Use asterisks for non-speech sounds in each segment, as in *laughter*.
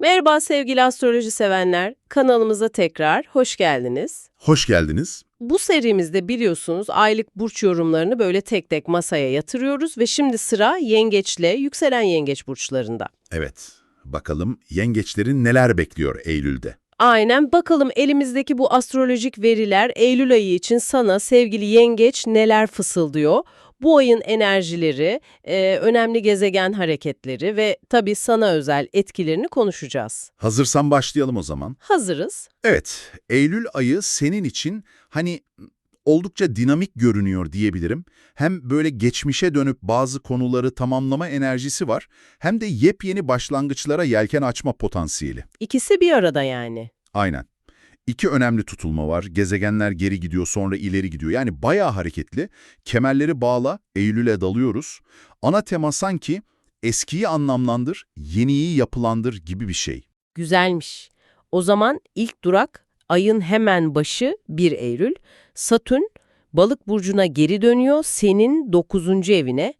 Merhaba sevgili astroloji sevenler. Kanalımıza tekrar hoş geldiniz. Hoş geldiniz. Bu serimizde biliyorsunuz aylık burç yorumlarını böyle tek tek masaya yatırıyoruz ve şimdi sıra yengeçle yükselen yengeç burçlarında. Evet, bakalım yengeçlerin neler bekliyor Eylül'de? Aynen bakalım elimizdeki bu astrolojik veriler Eylül ayı için sana sevgili yengeç neler fısıldıyor? Bu ayın enerjileri, e, önemli gezegen hareketleri ve tabii sana özel etkilerini konuşacağız. Hazırsan başlayalım o zaman. Hazırız. Evet, Eylül ayı senin için hani oldukça dinamik görünüyor diyebilirim. Hem böyle geçmişe dönüp bazı konuları tamamlama enerjisi var, hem de yepyeni başlangıçlara yelken açma potansiyeli. İkisi bir arada yani. Aynen. İki önemli tutulma var. Gezegenler geri gidiyor, sonra ileri gidiyor. Yani bayağı hareketli. Kemerleri bağla, Eylül'e dalıyoruz. Ana tema sanki eskiyi anlamlandır, yeniyi yapılandır gibi bir şey. Güzelmiş. O zaman ilk durak ayın hemen başı 1 Eylül. Satürn balık burcuna geri dönüyor senin 9. evine.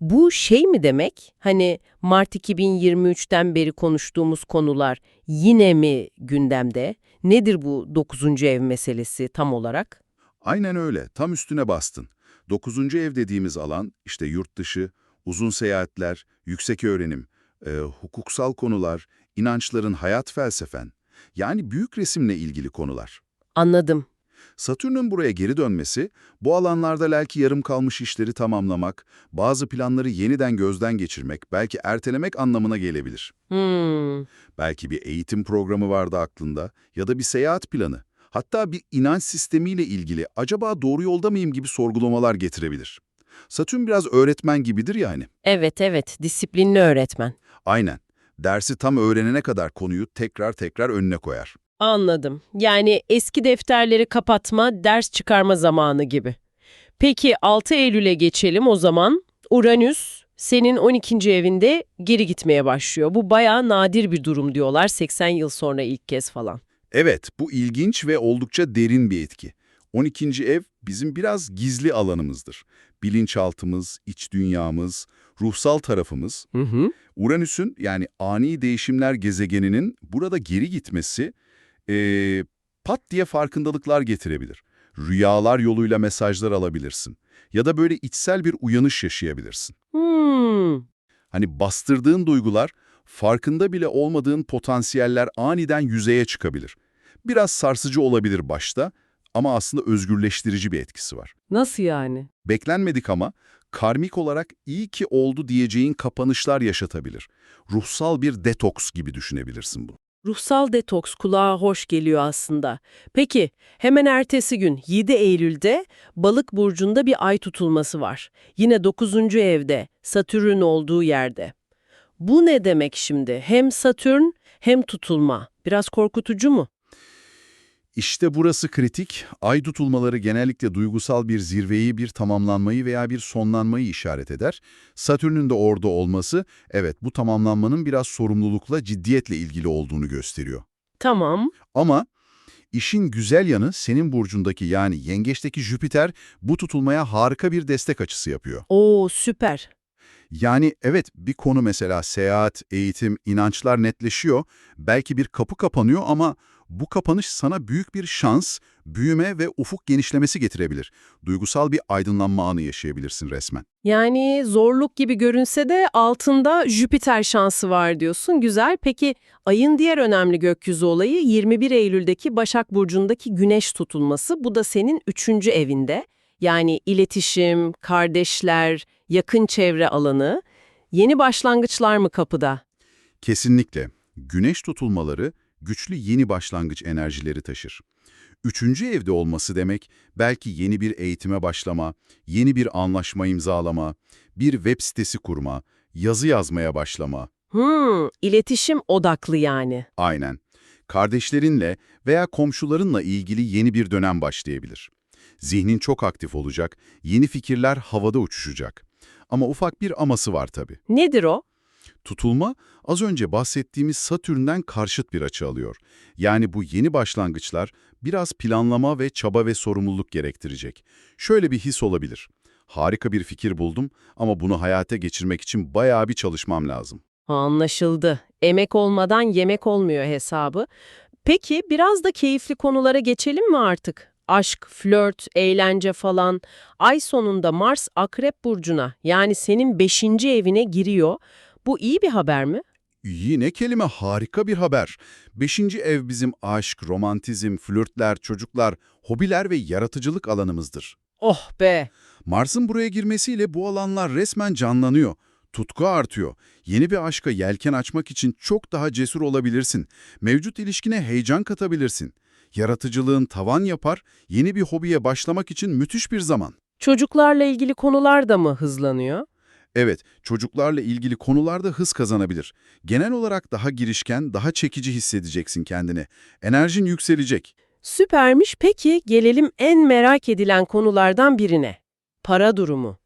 Bu şey mi demek? Hani Mart 2023'ten beri konuştuğumuz konular yine mi gündemde? Nedir bu 9. ev meselesi tam olarak? Aynen öyle, tam üstüne bastın. Dokuzuncu ev dediğimiz alan, işte yurt dışı, uzun seyahatler, yüksek öğrenim, e, hukuksal konular, inançların hayat felsefen, yani büyük resimle ilgili konular. Anladım. Satürn'ün buraya geri dönmesi, bu alanlarda belki yarım kalmış işleri tamamlamak, bazı planları yeniden gözden geçirmek, belki ertelemek anlamına gelebilir. Hmm. Belki bir eğitim programı vardı aklında ya da bir seyahat planı. Hatta bir inanç sistemiyle ilgili acaba doğru yolda mıyım gibi sorgulamalar getirebilir. Satürn biraz öğretmen gibidir yani. Evet evet disiplinli öğretmen. Aynen. Dersi tam öğrenene kadar konuyu tekrar tekrar önüne koyar. Anladım. Yani eski defterleri kapatma, ders çıkarma zamanı gibi. Peki 6 Eylül'e geçelim o zaman. Uranüs senin 12. evinde geri gitmeye başlıyor. Bu bayağı nadir bir durum diyorlar 80 yıl sonra ilk kez falan. Evet, bu ilginç ve oldukça derin bir etki. 12. ev bizim biraz gizli alanımızdır. Bilinçaltımız, iç dünyamız, ruhsal tarafımız. Hı hı. Uranüs'ün yani ani değişimler gezegeninin burada geri gitmesi eee, pat diye farkındalıklar getirebilir. Rüyalar yoluyla mesajlar alabilirsin. Ya da böyle içsel bir uyanış yaşayabilirsin. Hmm. Hani bastırdığın duygular, farkında bile olmadığın potansiyeller aniden yüzeye çıkabilir. Biraz sarsıcı olabilir başta ama aslında özgürleştirici bir etkisi var. Nasıl yani? Beklenmedik ama karmik olarak iyi ki oldu diyeceğin kapanışlar yaşatabilir. Ruhsal bir detoks gibi düşünebilirsin bunu. Ruhsal detoks kulağa hoş geliyor aslında. Peki, hemen ertesi gün 7 Eylül'de Balık burcunda bir ay tutulması var. Yine 9. evde, Satürn olduğu yerde. Bu ne demek şimdi? Hem Satürn hem tutulma. Biraz korkutucu mu? İşte burası kritik. Ay tutulmaları genellikle duygusal bir zirveyi, bir tamamlanmayı veya bir sonlanmayı işaret eder. Satürn'ün de orada olması, evet bu tamamlanmanın biraz sorumlulukla, ciddiyetle ilgili olduğunu gösteriyor. Tamam. Ama işin güzel yanı senin burcundaki yani yengeçteki Jüpiter bu tutulmaya harika bir destek açısı yapıyor. Oo süper. Yani evet bir konu mesela seyahat, eğitim, inançlar netleşiyor. Belki bir kapı kapanıyor ama bu kapanış sana büyük bir şans, büyüme ve ufuk genişlemesi getirebilir. Duygusal bir aydınlanma anı yaşayabilirsin resmen. Yani zorluk gibi görünse de altında Jüpiter şansı var diyorsun. Güzel. Peki ayın diğer önemli gökyüzü olayı 21 Eylül'deki Başak Burcu'ndaki güneş tutulması. Bu da senin üçüncü evinde. Yani iletişim, kardeşler, yakın çevre alanı. Yeni başlangıçlar mı kapıda? Kesinlikle. Güneş tutulmaları güçlü yeni başlangıç enerjileri taşır. Üçüncü evde olması demek belki yeni bir eğitime başlama, yeni bir anlaşma imzalama, bir web sitesi kurma, yazı yazmaya başlama. Hmm, iletişim odaklı yani. Aynen. Kardeşlerinle veya komşularınla ilgili yeni bir dönem başlayabilir. Zihnin çok aktif olacak, yeni fikirler havada uçuşacak. Ama ufak bir aması var tabii. Nedir o? Tutulma, az önce bahsettiğimiz Satürn'den karşıt bir açı alıyor. Yani bu yeni başlangıçlar biraz planlama ve çaba ve sorumluluk gerektirecek. Şöyle bir his olabilir. Harika bir fikir buldum ama bunu hayata geçirmek için bayağı bir çalışmam lazım. Anlaşıldı. Emek olmadan yemek olmuyor hesabı. Peki biraz da keyifli konulara geçelim mi artık? Aşk, flört, eğlence falan. Ay sonunda Mars Akrep Burcu'na yani senin beşinci evine giriyor. Bu iyi bir haber mi? Yine kelime harika bir haber. Beşinci ev bizim aşk, romantizm, flörtler, çocuklar, hobiler ve yaratıcılık alanımızdır. Oh be! Mars'ın buraya girmesiyle bu alanlar resmen canlanıyor. Tutku artıyor. Yeni bir aşka yelken açmak için çok daha cesur olabilirsin. Mevcut ilişkine heyecan katabilirsin. Yaratıcılığın tavan yapar, yeni bir hobiye başlamak için müthiş bir zaman. Çocuklarla ilgili konular da mı hızlanıyor? Evet, çocuklarla ilgili konularda hız kazanabilir. Genel olarak daha girişken, daha çekici hissedeceksin kendini. Enerjin yükselecek. Süpermiş. Peki gelelim en merak edilen konulardan birine. Para durumu.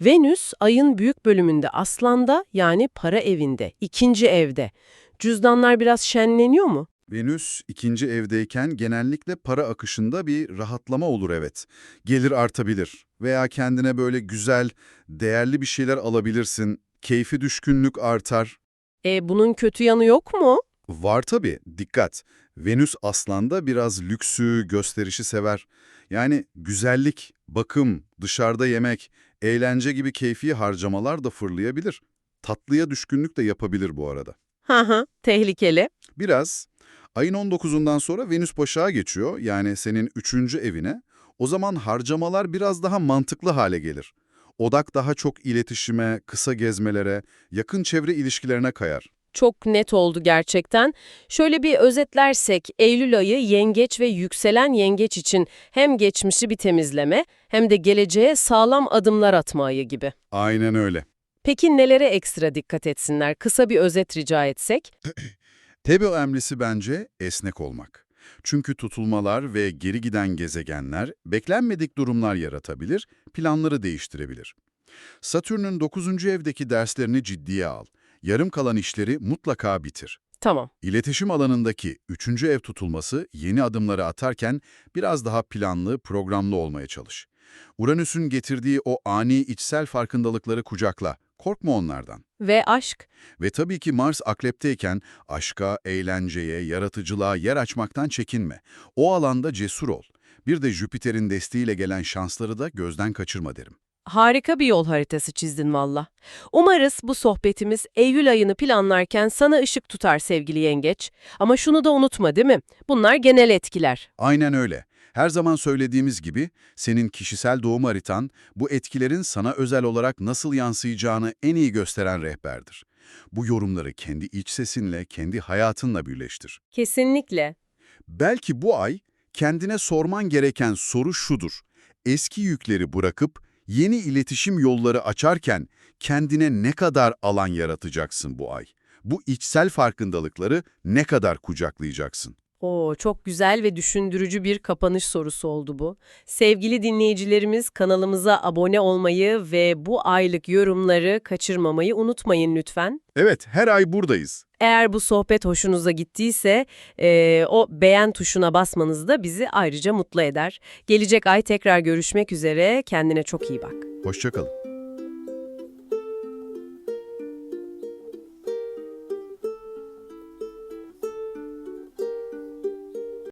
Venüs ayın büyük bölümünde Aslan'da yani para evinde, ikinci evde. Cüzdanlar biraz şenleniyor mu? Venüs ikinci evdeyken genellikle para akışında bir rahatlama olur evet. Gelir artabilir veya kendine böyle güzel, değerli bir şeyler alabilirsin. Keyfi düşkünlük artar. E bunun kötü yanı yok mu? Var tabii, dikkat. Venüs aslanda biraz lüksü, gösterişi sever. Yani güzellik, bakım, dışarıda yemek, eğlence gibi keyfi harcamalar da fırlayabilir. Tatlıya düşkünlük de yapabilir bu arada. Hı hı, tehlikeli. Biraz. Ayın 19'undan sonra Venüs Başak'a geçiyor, yani senin üçüncü evine. O zaman harcamalar biraz daha mantıklı hale gelir. Odak daha çok iletişime, kısa gezmelere, yakın çevre ilişkilerine kayar. Çok net oldu gerçekten. Şöyle bir özetlersek, Eylül ayı yengeç ve yükselen yengeç için hem geçmişi bir temizleme hem de geleceğe sağlam adımlar atma ayı gibi. Aynen öyle. Peki nelere ekstra dikkat etsinler? Kısa bir özet rica etsek. *clears throat* Tabii önemlisi bence esnek olmak. Çünkü tutulmalar ve geri giden gezegenler beklenmedik durumlar yaratabilir, planları değiştirebilir. Satürn'ün 9. evdeki derslerini ciddiye al. Yarım kalan işleri mutlaka bitir. Tamam. İletişim alanındaki 3. ev tutulması yeni adımları atarken biraz daha planlı, programlı olmaya çalış. Uranüs'ün getirdiği o ani içsel farkındalıkları kucakla. Korkma onlardan. Ve aşk. Ve tabii ki Mars akrepteyken aşka, eğlenceye, yaratıcılığa yer açmaktan çekinme. O alanda cesur ol. Bir de Jüpiter'in desteğiyle gelen şansları da gözden kaçırma derim. Harika bir yol haritası çizdin valla. Umarız bu sohbetimiz Eylül ayını planlarken sana ışık tutar sevgili yengeç. Ama şunu da unutma değil mi? Bunlar genel etkiler. Aynen öyle. Her zaman söylediğimiz gibi senin kişisel doğum haritan bu etkilerin sana özel olarak nasıl yansıyacağını en iyi gösteren rehberdir. Bu yorumları kendi iç sesinle, kendi hayatınla birleştir. Kesinlikle. Belki bu ay kendine sorman gereken soru şudur. Eski yükleri bırakıp yeni iletişim yolları açarken kendine ne kadar alan yaratacaksın bu ay? Bu içsel farkındalıkları ne kadar kucaklayacaksın? Oo, çok güzel ve düşündürücü bir kapanış sorusu oldu bu. Sevgili dinleyicilerimiz kanalımıza abone olmayı ve bu aylık yorumları kaçırmamayı unutmayın lütfen. Evet, her ay buradayız. Eğer bu sohbet hoşunuza gittiyse eee, o beğen tuşuna basmanız da bizi ayrıca mutlu eder. Gelecek ay tekrar görüşmek üzere. Kendine çok iyi bak. Hoşçakalın.